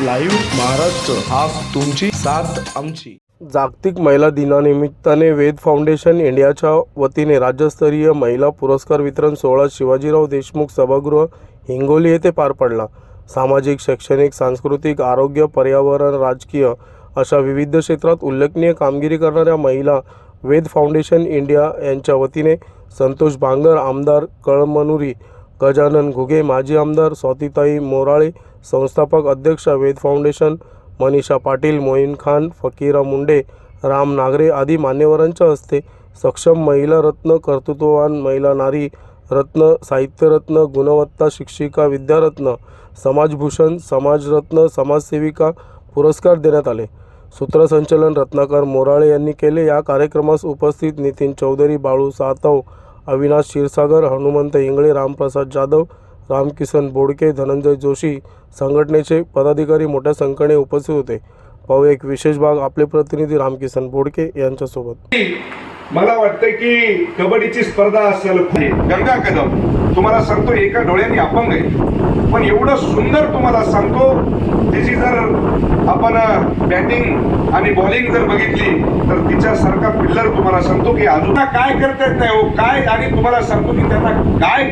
Live Maharashtra हा तुमची साथ आमची. जागतिक महिला दिनानिमित्ताने वेद फाउंडेशन इंडियाच्या वतीने राज्यस्तरीय महिला पुरस्कार वितरण सोहळा शिवाजीराव देशमुख सभागृह हिंगोली येथे पार पडला. सामाजिक शैक्षणिक सांस्कृतिक आरोग्य पर्यावरण राजकीय अशा विविध क्षेत्रात उल्लेखनीय कामगिरी करणाऱ्या महिला वेद फाउंडेशन इंडिया यांच्या वतीने संतोष बांगर आमदार कळमनुरी गजानन घुगे माजी आमदार स्वातीताई मोराळे संस्थापक अध्यक्ष वेद फाउंडेशन मनीषा पाटील मोईन खान फकीरा मुंडे राम नागरे आदी मान्यवरांच्या हस्ते सक्षम महिला रत्न कर्तृत्ववान महिला नारी रत्न साहित्यरत्न गुणवत्ता शिक्षिका विद्यारत्न समाजभूषण समाजरत्न समाजसेविका पुरस्कार देण्यात आले. सूत्रसंचलन रत्नाकर मोराळे यांनी केले या कार्यक्रमास उपस्थित नितीन चौधरी बाळू सातव अविनाश क्षीरसागर हनुमंत इंगळे रामप्रसाद जाधव रामकिसन बोडके धनंजय जोशी संघटनेचे पदाधिकारी मोठ्या संख्येने उपस्थित होते. पाहू एक विशेष भाग आपले प्रतिनिधी रामकिसन बोडके यांच्यासोबत. मला वाटतं की कबड्डीची स्पर्धा असेल. गंगा कदम. तुम्हाला सांगतो एका डोळ्याने अपंग आहे. पण एवढं सुंदर तुम्हाला सांगतो तिची जर आपण बॅटिंग आणि बॉलिंग जर बघितली तर तिच्यासारखा पिल्लर तुम्हाला सांगतो की अजून काय करता येत नाही हो काय आणि तुम्हाला सांगतो की त्यांना काय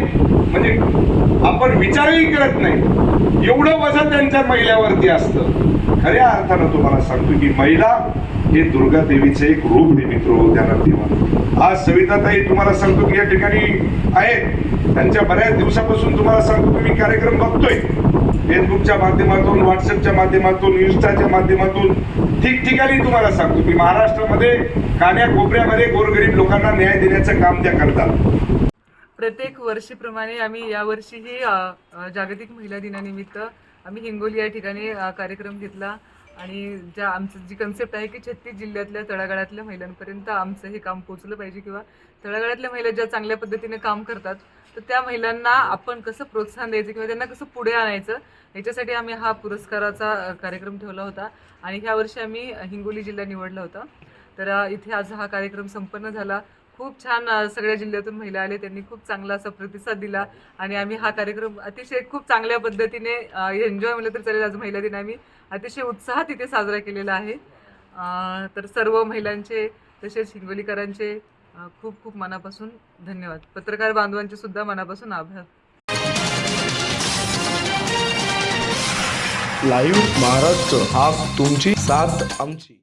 म्हणजे आपण विचारही करत नाही. एवढं वजन त्यांच्या महिल्यावरती असतं. खऱ्या अर्थानं तुम्हाला सांगतो की महिला हे दुर्गा देवीचे एक रूप निमित्र मित्र हो, त्यांना देवा आज सविताताई तुम्हाला सांगतो की या ठिकाणी आहेत. त्यांच्या बऱ्याच दिवसापासून तुम्हाला सांगतो की मी कार्यक्रम बघतोय. फेसबुकच्या माध्यमातून व्हॉट्सअपच्या माध्यमातून इन्स्टाच्या माध्यमातून ठिकठिकाणी तुम्हाला सांगतो की महाराष्ट्रामध्ये कान्या कोपऱ्यामध्ये गोरगरीब लोकांना न्याय देण्याचं काम त्या करतात. प्रत्येक वर्षीप्रमाणे आम्ही यावर्षीही जागतिक महिला दिनानिमित्त आम्ही हिंगोली या ठिकाणी कार्यक्रम घेतला. आणि ज्या आमचं जी कन्सेप्ट आहे की छत्तीस जिल्ह्यातल्या तळागाळातल्या महिलांपर्यंत आमचं हे काम पोचलं पाहिजे किंवा तळागाळातल्या महिला ज्या चांगल्या पद्धतीने काम करतात तर त्या महिलांना आपण कसं प्रोत्साहन द्यायचं किंवा त्यांना कसं पुढे आणायचं याच्यासाठी आम्ही हा पुरस्काराचा कार्यक्रम ठेवला होता. आणि ह्या वर्षी आम्ही हिंगोली जिल्हा निवडला होता. तर इथे आज हा कार्यक्रम संपन्न झाला. खूप छान सगळ्या जिल्ह्यातून महिला आले. त्यांनी खूप चांगला असा प्रतिसाद दिला. आणि आम्ही हा कार्यक्रम अतिशय खूप चांगल्या पद्धतीने एन्जॉय म्हणलं तर चालेल. आज महिला दिन आम्ही अतिशय उत्साहात इथे साजरा केलेला आहे. तर सर्व महिलांचे तसेच हिंगोलीकरांचे खूप खूप मनापासून धन्यवाद. पत्रकार बांधवांचे सुद्धा मनापासून आभार. लाईव्ह महाराष्ट्र हा तुमची साथ आमची.